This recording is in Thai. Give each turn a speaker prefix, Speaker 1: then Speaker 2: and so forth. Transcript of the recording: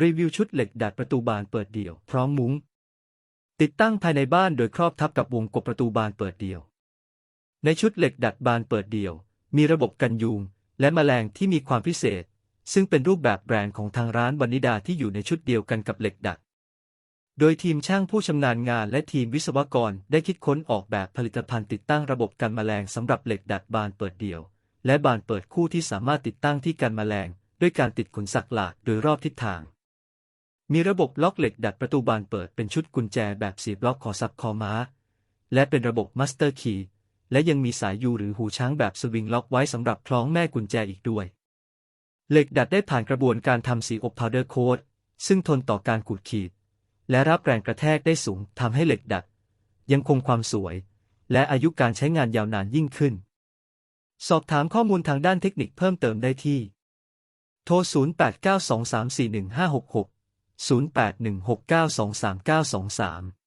Speaker 1: รีวิวชุดเหล็กดัดประตูบานเปิดเดี่ยว พร้อมมุ้ง ติดตั้งภายในบ้านโดยครอบทับกับวงกบประตูบานเปิดเดี่ยว ในชุดเหล็กดัดบานเปิดเดี่ยว มีระบบกันยุง และแมลงที่มีความพิเศษ ซึ่งเป็นรูปแบบแบรนด์ของทางร้านวานิดาที่อยู่ในชุดเดียวกันกับเหล็กดัด โดยทีมช่างผู้ชำนาญงานและทีมวิศวกรได้คิดค้นออกแบบผลิตภัณฑ์ติดตั้งระบบกันแมลงสำหรับเหล็กดัดบานเปิดเดี่ยว และบานเปิดคู่ที่สามารถติดตั้งที่กันแมลง ด้วยการติดขนสักหลากโดยรอบทิศทาง มีระบบล็อกเหล็กดัดประตูบานเปิดเป็นชุดกุญแจแบบสีบล็อกคอซับคอม้า และเป็นระบบมาสเตอร์คีย์และยังมีสายยูหรือหูช้างแบบสวิงล็อกไว้สำหรับคล้องแม่กุญแจอีกด้วย เหล็กดัดได้ผ่านกระบวนการทำสีอบพาวเดอร์โค้ดซึ่งทนต่อการขูดขีด และรับแรงกระแทกได้สูงทำให้เหล็กดัด ยังคงความสวย และอายุการใช้งานยาวนานยิ่งขึ้น สอบถามข้อมูลทางด้านเทคนิคเพิ่มเติมได้ที่ โทร 0892341566 0816923923